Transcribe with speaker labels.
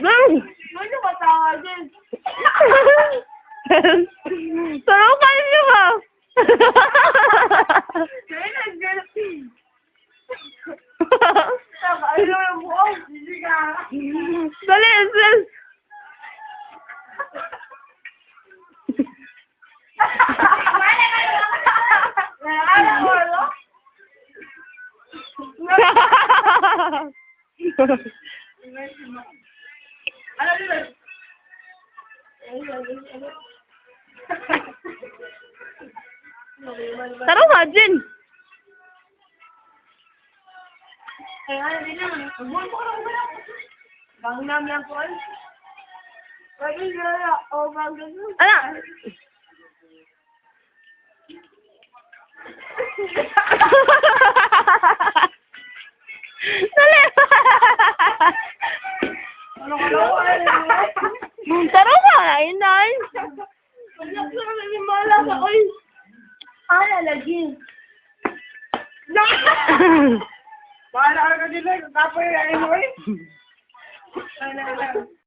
Speaker 1: Bang!
Speaker 2: Ano ba tawa din?
Speaker 1: Tarukan niyo ba?
Speaker 2: Kaya
Speaker 1: Taro ka, Jin.
Speaker 2: Eh, ano din naman? Buwan ko lang ba? Bang nam lang po. Pwede na, o ganun.
Speaker 1: Ano?
Speaker 2: Lang?
Speaker 1: Taro ka, inay.
Speaker 2: Ah, lalagin. Bahala ka din lang. Tapoy na mo eh. Ay.